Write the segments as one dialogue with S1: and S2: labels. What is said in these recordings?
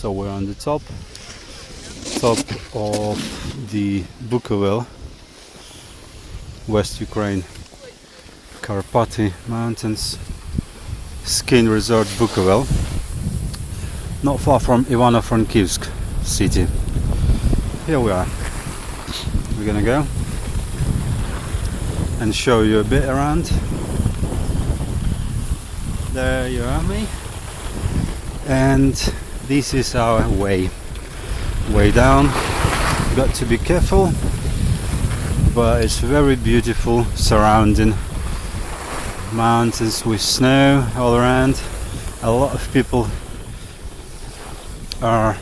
S1: So we're on the top, top of the Bukovel, West Ukraine, Karpaty Mountains, skiing resort Bukovel, not far from Ivano-Frankivsk city. Here we are. We're gonna go and show you a bit around. There you are, me. And this is our way. Way down. Got to be careful, but it's very beautiful surrounding mountains with snow all around. A lot of people are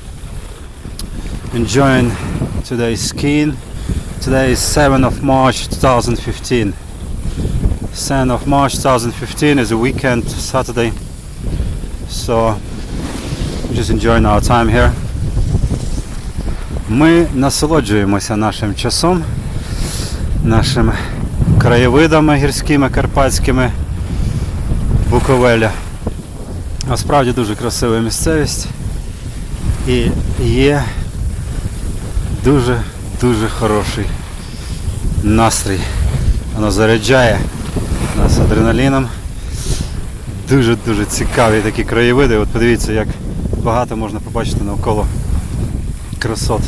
S1: enjoying today's skiing. Today is 7th of March 2015. 7th of March 2015 is a weekend, Saturday. So just enjoying our time here. Ми насолоджуємося нашим часом, нашими краєвидами гірськими карпатськими Буковеля. Насправді дуже красива місцевість і є дуже дуже хороший настрій. Воно заряджає нас адреналіном. Дуже-дуже цікаві такі краєвиди. От подивіться, як багато можна побачити навколо красот.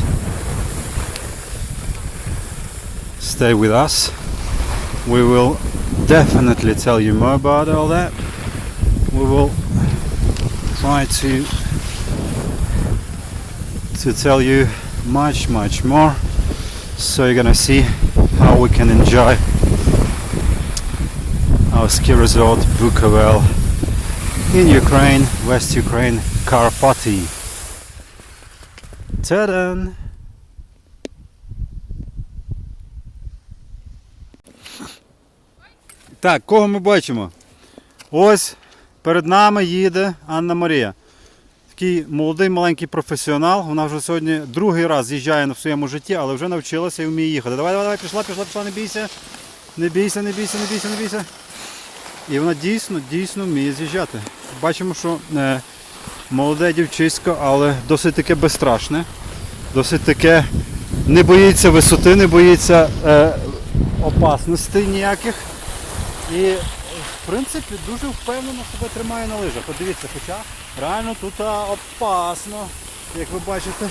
S1: Stay with us. We will definitely tell you more about all that. We will try to to tell you much much more so you're gonna see how we can enjoy our ski resort Bukovel in Ukraine, West Ukraine, Karpaty. Ta-da! Так, кого ми бачимо? Ось перед нами їде Анна Марія. Такий молодий маленький професіонал. Вона вже сьогодні другий раз з'їжджає в своєму житті, але вже навчилася і вміє їхати. Давай, давай, давай, пішла, пішла, пішла, не бійся. Не бійся, не бійся, не бійся, не бійся. І вона дійсно, дійсно вміє з'їжджати. Бачимо, що е, молоде дівчисько, але досить таке безстрашне. Досить таке не боїться висоти, не боїться е, опасностей ніяких. І е, в принципі дуже впевнено себе тримає на лижах. Подивіться, хоча реально тут опасно, як ви бачите.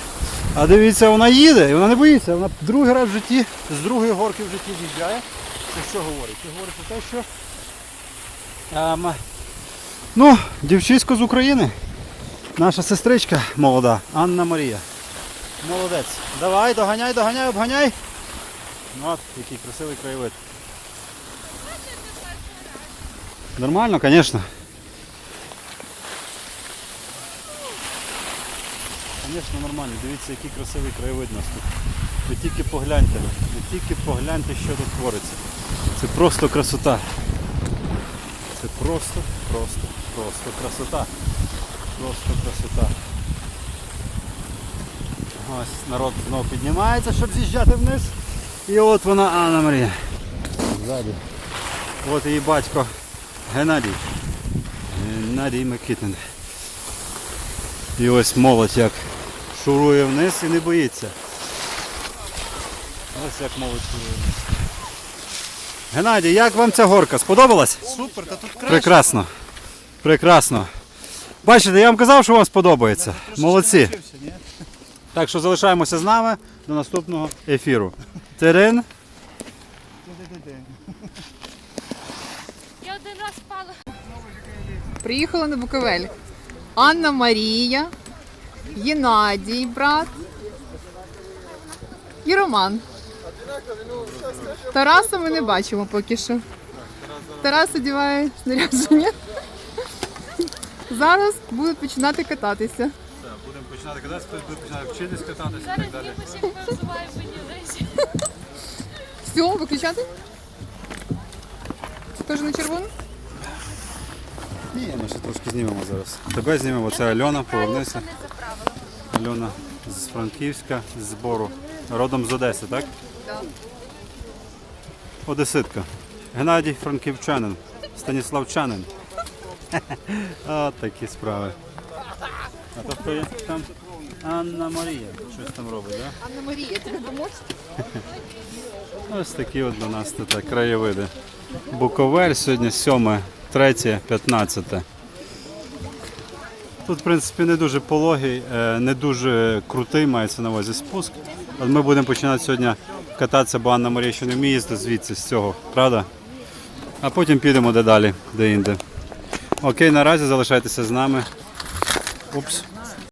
S1: А дивіться, вона їде і вона не боїться. Вона другий раз в житті, з другої горки в житті з'їжджає. Це що говорить? Це говорить про те, що ем, ну, дівчисько з України. Наша сестричка молода, Анна Марія. Молодець. Давай, доганяй, доганяй, обганяй. Ну, От, який красивий краєвид. Нормально, звісно. Звісно, нормально. Дивіться, який красивий краєвид у нас тут. Ви тільки погляньте, ви тільки погляньте, що тут твориться. Це просто красота. Це просто, просто, просто красота. Просто красота. Ось народ знову піднімається, щоб з'їжджати вниз. І от вона Анна Марія. Ззаду. От її батько Геннадій. Геннадій Микитин. І ось молодь як шурує вниз і не боїться. Ось як молодь шурує вниз. Геннадій, як вам ця горка? Сподобалась?
S2: Супер, та тут краще.
S1: Прекрасно. Прекрасно. Бачите, я вам казав, що вам сподобається. Молодці. Так що залишаємося з нами до наступного ефіру. Терен.
S3: Я один раз впала.
S4: Приїхали на Буковель. Анна Марія, Єнадій, брат і Роман. Тараса ми не бачимо поки що. Тарас одягає снарядження. Зараз будуть починати кататися.
S1: Будемо починати кататися, хтось буде починати вчитись кататися
S3: називаю мені лесі.
S4: Все, виключати? Теж на червону?
S1: Ні, ми ще трошки знімемо зараз. Тебе знімемо, це Альона, повернися. Альона з Франківська, з збору. Родом з Одеси, так?
S4: Так.
S1: Одеситка. Геннадій Франківчанин. Станіславчанин. От такі справи. А то хто є там? Анна Марія. Щось там робить, так? Да?
S4: Анна Марія, тобі допомогти?
S1: Ось такі от у нас тут краєвиди. Буковель сьогодні 7, 3, 15. Тут, в принципі, не дуже пологий, е, не дуже крутий, мається на увазі спуск. От ми будемо починати сьогодні кататися, бо Анна Марія ще не вміє їздити звідси з цього, правда? А потім підемо де далі, де інде. Окей, наразі залишайтеся з нами. Упс.